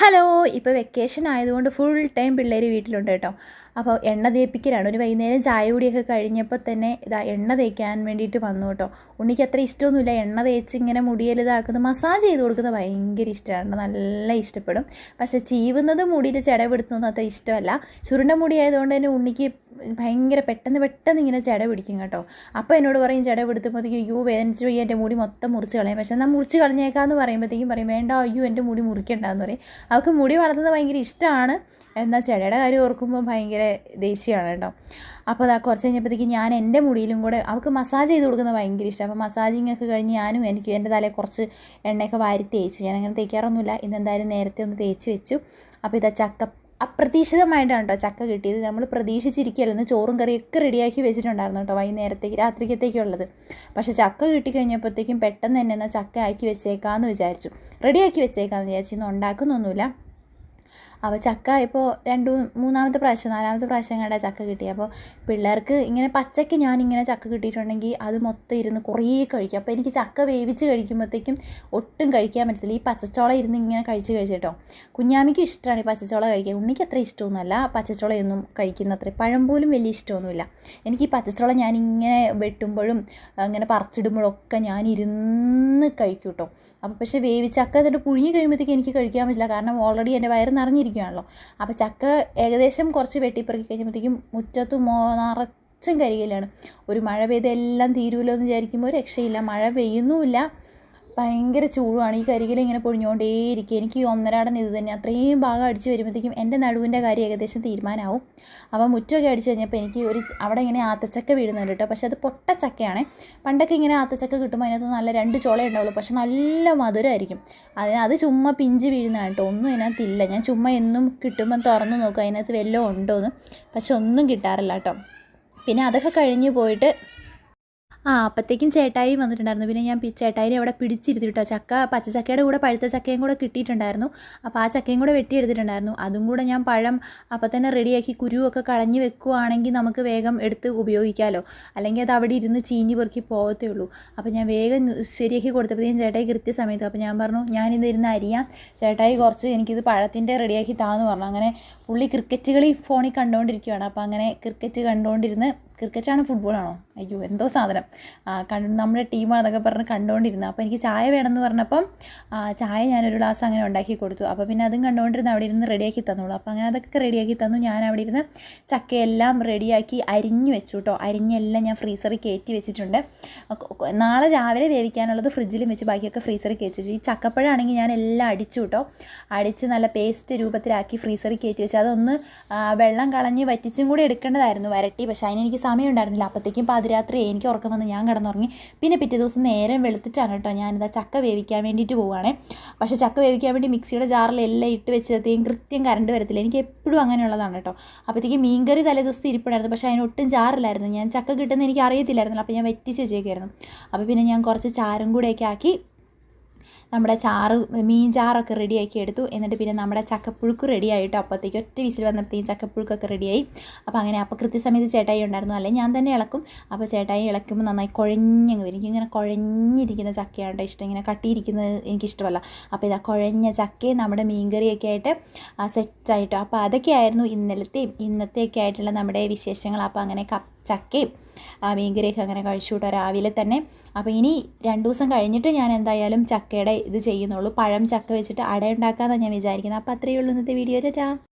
Hello ഇപ്പോൾ vacation ആയതുകൊണ്ട് full time പിള്ളേർ വീട്ടിലുണ്ട് കേട്ടോ. അപ്പോൾ എണ്ണ തേപ്പിക്കലാണ്. ഒരു വൈകുന്നേരം ചായ കൂടിയൊക്കെ കഴിഞ്ഞപ്പോൾ തന്നെ ഇതാ എണ്ണ തേക്കാൻ വേണ്ടിയിട്ട് വന്നു കേട്ടോ. ഉണ്ണിക്ക് അത്ര ഇഷ്ടമൊന്നുമില്ല. എണ്ണ തേച്ച് ഇങ്ങനെ മുടിയിൽ ഇതാക്കുന്നത് മസാജ് ചെയ്ത് കൊടുക്കുന്നത് ഭയങ്കര ഇഷ്ടമാണ്. നല്ല ഇഷ്ടപ്പെടും. പക്ഷേ ചീവുന്നത് മുടിയിൽ ചെടപെടുത്തുന്നതും അത്ര ഇഷ്ടമല്ല. ചുരുണ്ട മുടി ആയതുകൊണ്ട് തന്നെ ഉണ്ണിക്ക് ഭയങ്കര പെട്ടെന്ന് പെട്ടെന്ന് ഇങ്ങനെ ചെട പിടിക്കും കേട്ടോ. അപ്പോൾ എന്നോട് പറയും ചെട പിടുത്തുമ്പോഴത്തേക്കും അയ്യോ വേദനിച്ച് പോയി എന്റെ മുടി മൊത്തം മുറിച്ച് കളയും. പക്ഷേ എന്നാൽ മുറിച്ച് കളഞ്ഞേക്കാന്ന് പറയുമ്പോഴത്തേക്കും പറയും വേണ്ട അയ്യോ എന്റെ മുടി മുറിക്കണ്ടെന്ന് പറയും. അവൾക്ക് മുടി വളർത്തുന്നത് ഭയങ്കര ഇഷ്ടമാണ്. എന്നാൽ ചെടയുടെ കാര്യം ഓർക്കുമ്പോൾ ഭയങ്കര ദേഷ്യമാണ് കേട്ടോ. അപ്പോൾ അതാ കുറച്ച് കഴിഞ്ഞപ്പോഴത്തേക്ക് ഞാൻ എന്റെ മുടിയിലും കൂടെ അവൾക്ക് മസാജ് ചെയ്ത് കൊടുക്കുന്നത് ഭയങ്കര ഇഷ്ടം അപ്പോൾ മസാജിങ് ഒക്കെ കഴിഞ്ഞ് ഞാനും എനിക്ക് എന്റെ തലയിൽ കുറച്ച് എണ്ണയൊക്കെ വാരി തേച്ചു. ഞാൻ അങ്ങനെ തേക്കാറൊന്നുമില്ല. ഇന്ന് എന്തായാലും നേരത്തെ ഒന്ന് തേച്ച് വെച്ചു. അപ്പോൾ ഇതാ ചക്ക അപ്രതീക്ഷിതമായിട്ടാണ് കേട്ടോ ചക്ക കിട്ടിയത്. നമ്മൾ പ്രതീക്ഷിച്ചിരിക്കുകയായിരുന്നു. ചോറും കറിയൊക്കെ റെഡിയാക്കി വെച്ചിട്ടുണ്ടായിരുന്നു കേട്ടോ വൈകുന്നേരത്തേക്ക് രാത്രിക്കത്തേക്കുള്ളത്. പക്ഷേ ചക്ക കിട്ടിക്കഴിഞ്ഞപ്പോഴത്തേക്കും പെട്ടെന്ന് തന്നെ എന്നാൽ ചക്ക ആക്കി വെച്ചേക്കാമെന്ന് വിചാരിച്ചു. റെഡിയാക്കി വെച്ചേക്കാമെന്ന് വിചാരിച്ചു. ഇന്ന് ഉണ്ടാക്കുന്നൊന്നുമില്ല. അപ്പോൾ ചക്ക ഇപ്പോൾ രണ്ട് മൂന്നാമത്തെ പ്രാവശ്യം നാലാമത്തെ പ്രാവശ്യം കണ്ട ചക്ക കിട്ടി. അപ്പോൾ പിള്ളേർക്ക് ഇങ്ങനെ പച്ചയ്ക്ക് ഞാനിങ്ങനെ ചക്ക കിട്ടിയിട്ടുണ്ടെങ്കിൽ അത് മൊത്തം ഇരുന്ന് കുറേ കഴിക്കും. അപ്പോൾ എനിക്ക് ചക്ക വേവിച്ച് കഴിക്കുമ്പോഴത്തേക്കും ഒട്ടും കഴിക്കാൻ പറ്റത്തില്ല. ഈ പച്ചച്ചോള ഇരുന്ന് ഇങ്ങനെ കഴിച്ച് കഴിച്ചിട്ടോ കുഞ്ഞാമിക്ക് ഇഷ്ടമാണ് ഈ പച്ചച്ചോള കഴിക്കാൻ. ഉണ്ണിക്ക് അത്ര ഇഷ്ടമൊന്നുമല്ല. പച്ചച്ചോളയൊന്നും കഴിക്കുന്ന അത്ര പഴം പോലും വലിയ ഇഷ്ടമൊന്നുമില്ല. എനിക്ക് ഈ പച്ചച്ചോള ഞാനിങ്ങനെ വെട്ടുമ്പോഴും അങ്ങനെ പറിച്ചിടുമ്പോഴൊക്കെ ഞാൻ ഇരുന്ന് കഴിക്കും കേട്ടോ. അപ്പോൾ പക്ഷേ വേവിച്ചക്ക എന്നിട്ട് പുഴുങ്ങി കഴിയുമ്പോഴത്തേക്ക് എനിക്ക് കഴിക്കാൻ പറ്റില്ല. കാരണം ഓൾറെഡി എന്റെ വയറ് നിറഞ്ഞിരിക്കും ഇരിക്കുകയാണല്ലോ. അപ്പോൾ ചക്ക ഏകദേശം കുറച്ച് വെട്ടിപ്പെറുക്കി കഴിഞ്ഞപ്പോഴത്തേക്കും മുറ്റത്ത് മോ നിറച്ചും കരികലാണ് ഒരു മഴ പെയ്ത് എല്ലാം തീരുമല്ലോ എന്ന് വിചാരിക്കുമ്പോൾ രക്ഷയില്ല. മഴ പെയ്യുന്നുമില്ല. ഭയങ്കര ചൂടുമാണ് ഈ കരികിൽ ഇങ്ങനെ പൊഴിഞ്ഞുകൊണ്ടേയിരിക്കും എനിക്ക് ഈ ഒന്നരാടൻ ഇത് തന്നെ. അത്രയും ഭാഗം അടിച്ച് വരുമ്പോഴത്തേക്കും എന്റെ നടുവിന്റെ കാര്യം ഏകദേശം തീരുമാനമാവും. അപ്പോൾ മുറ്റമൊക്കെ അടിച്ച് കഴിഞ്ഞപ്പോൾ എനിക്ക് ഒരു അവിടെ ഇങ്ങനെ ആത്തച്ചക്ക വീഴുന്നുണ്ട് കേട്ടോ. പക്ഷേ അത് പൊട്ട ചക്കയാണ്. പണ്ടൊക്കെ ഇങ്ങനെ ആത്തച്ചക്ക കിട്ടുമ്പോൾ അതിനകത്ത് നല്ല രണ്ട് ചോള ഉണ്ടാവുള്ളൂ. പക്ഷെ നല്ല മധുരമായിരിക്കും. അതിന് അത് ചുമ്മാ പിഞ്ച് വീഴുന്നതാണ് കേട്ടോ. ഒന്നും അതിനകത്തില്ല ഞാൻ ചുമ്മാ എന്നും കിട്ടുമ്പോൾ തുറന്ന് നോക്കും അതിനകത്ത് വല്ലതും ഉണ്ടോ എന്ന് പക്ഷെ ഒന്നും കിട്ടാറില്ല കേട്ടോ. പിന്നെ അതൊക്കെ കഴിഞ്ഞ് പോയിട്ട് ആ അപ്പോഴത്തേക്കും ചേട്ടായി വന്നിട്ടുണ്ടായിരുന്നു. പിന്നെ ഞാൻ ചേട്ടായിനെ അവിടെ പിടിച്ചിരുത്തി കേട്ടോ ചക്ക പച്ചച്ചക്കയുടെ കൂടെ പഴുത്ത ചക്കയും കൂടെ കിട്ടിയിട്ടുണ്ടായിരുന്നു. അപ്പോൾ ആ ചക്കയും കൂടെ വെട്ടിയെടുത്തിട്ടുണ്ടായിരുന്നു. അതും കൂടെ ഞാൻ പഴം അപ്പോൾ തന്നെ റെഡിയാക്കി കുരുവൊക്കെ കളഞ്ഞ് വെക്കുവാണെങ്കിൽ നമുക്ക് വേഗം എടുത്ത് ഉപയോഗിക്കാമല്ലോ അല്ലെങ്കിൽ അത് അവിടെ ഇരുന്ന് ചീഞ്ഞ് പെറുക്കി പോകത്തേ ഉള്ളൂ. അപ്പോൾ ഞാൻ വേഗം ശരിയാക്കി കൊടുത്തപ്പോഴത്തേക്കും ചേട്ടായി കൃത്യസമയത്ത് അപ്പോൾ ഞാൻ പറഞ്ഞു ഞാനിത് ഇരുന്ന് അരിയാം. ചേട്ടായി കുറച്ച് എനിക്കിത് പഴത്തിന്റെ റെഡിയാക്കി താന്ന് പറഞ്ഞു. അങ്ങനെ പുള്ളി ക്രിക്കറ്റ് കളി ഫോണിൽ കണ്ടുകൊണ്ടിരിക്കുകയാണ് അപ്പോൾ അങ്ങനെ ക്രിക്കറ്റ് കണ്ടുകൊണ്ടിരുന്ന് ക്രിക്കറ്റാണ് ഫുട്ബോളാണോ അയ്യോ എന്തോ സാധനം. കണ്ട് നമ്മുടെ ടീമാണെന്നൊക്കെ പറഞ്ഞ് കണ്ടുകൊണ്ടിരുന്നു അപ്പോൾ എനിക്ക് ചായ വേണമെന്ന് പറഞ്ഞപ്പം ചായ ഞാനൊരു ഗ്ലാസ് അങ്ങനെ ഉണ്ടാക്കി കൊടുത്തു. അപ്പോൾ പിന്നെ അതും കണ്ടുകൊണ്ടിരുന്ന് അവിടെ ഇരുന്ന് റെഡിയാക്കി തന്നോളൂ. അപ്പോൾ അങ്ങനെ അതൊക്കെ റെഡിയാക്കി തന്നു. ഞാൻ അവിടെ ഇരുന്ന് ചക്കയെല്ലാം റെഡിയാക്കി അരിഞ്ഞു വെച്ചു കേട്ടോ അരിഞ്ഞെല്ലാം ഞാൻ ഫ്രീസറിൽ കയറ്റി വെച്ചിട്ടുണ്ട്. നാളെ രാവിലെ വേവിക്കാനുള്ളത് ഫ്രിഡ്ജിലും വെച്ച് ബാക്കിയൊക്കെ ഫ്രീസറിൽ കയറ്റി വെച്ചു. ഈ ചക്കപ്പഴമാണെങ്കിൽ ഞാൻ എല്ലാം അടിച്ചു കേട്ടോ അടിച്ച് നല്ല പേസ്റ്റ് രൂപത്തിലാക്കി ഫ്രീസറിൽ കയറ്റി വെച്ചു. അതൊന്ന് വെള്ളം കളഞ്ഞ് വറ്റിച്ചും കൂടി എടുക്കേണ്ടതായിരുന്നു വരട്ടി. പക്ഷേ അതിനെനിക്ക് സമയം ഉണ്ടായിരുന്നില്ല അപ്പോഴത്തേക്കും പാതിരാത്രി എനിക്ക് ഉറക്കം വന്ന് ഞാൻ കിടന്നുറങ്ങി. പിന്നെ പിറ്റേ ദിവസം നേരം വെളുത്തിട്ടാണ് കേട്ടോ ഞാനിതാ ചക്ക വേവിക്കാൻ വേണ്ടിയിട്ട് പോവുകയാണേ പക്ഷേ ചക്ക വേവിക്കാൻ വേണ്ടി മിക്സിയുടെ ജാറിൽ എല്ലാം ഇട്ട് വെച്ചത്തേക്കും കൃത്യം കറണ്ട് വരത്തില്ല. എനിക്ക് എപ്പോഴും അങ്ങനെയുള്ളതാണ് കേട്ടോ. അപ്പോഴത്തേക്കും മീൻകറി തലേ ദിവസം ഇരിപ്പുണ്ടായിരുന്നു. പക്ഷേ അതിനൊട്ടും ജാറില്ലായിരുന്നു. ഞാൻ ചക്ക കിട്ടുന്ന എനിക്ക് അറിയത്തില്ലായിരുന്നല്ലോ. അപ്പോൾ ഞാൻ വെറ്റിച്ച് വെച്ചേക്കായിരുന്നു അപ്പോൾ പിന്നെ ഞാൻ കുറച്ച് ചാരം കൂടെയൊക്കെ ആക്കി നമ്മുടെ ചാറ് മീൻ ചാറൊക്കെ റെഡിയാക്കി എടുത്തു. എന്നിട്ട് പിന്നെ നമ്മുടെ ചക്കപ്പുഴുക്ക് റെഡിയായിട്ട് അപ്പോഴത്തേക്ക് ഒറ്റ വിസിൽ വന്നപ്പോഴത്തേക്കും ചക്കപ്പുഴുക്കൊക്കെ റെഡിയായി. അപ്പോൾ അങ്ങനെ അപ്പോൾ കൃത്യസമയത്ത് ചേട്ടായി ഉണ്ടായിരുന്നു. അല്ലെങ്കിൽ ഞാൻ തന്നെ ഇളക്കും. അപ്പോൾ ചേട്ടായി ഇളക്കുമ്പോൾ നന്നായി കുഴഞ്ഞങ്ങ് വരും. എനിക്കിങ്ങനെ കുഴഞ്ഞിരിക്കുന്ന ചക്കയാണ് ഇഷ്ടം. ഇങ്ങനെ കട്ടിയിരിക്കുന്നത് എനിക്കിഷ്ടമല്ല. അപ്പോൾ ഇതാ കുഴഞ്ഞ ചക്കയും നമ്മുടെ മീൻകറിയൊക്കെ ആയിട്ട് സെറ്റായിട്ടോ അപ്പോൾ അതൊക്കെയായിരുന്നു ഇന്നലത്തെയും ഇന്നത്തെയൊക്കെ ആയിട്ടുള്ള നമ്മുടെ വിശേഷങ്ങൾ. അപ്പോൾ അങ്ങനെ ചക്കയും മീൻകറിയൊക്കെ അങ്ങനെ കഴിച്ചു കേട്ടോ രാവിലെ തന്നെ. അപ്പോൾ ഇനി രണ്ട് ദിവസം കഴിഞ്ഞിട്ട് ഞാൻ എന്തായാലും ചക്കയുടെ ഇത് ചെയ്യുന്നുള്ളൂ. പഴം ചക്ക വെച്ചിട്ട് അട ഉണ്ടാക്കാമെന്നാണ് ഞാൻ വിചാരിക്കുന്നത്. അപ്പോൾ അത്രയേ ഉള്ളൂ ഇന്നത്തെ വീഡിയോ. ചാ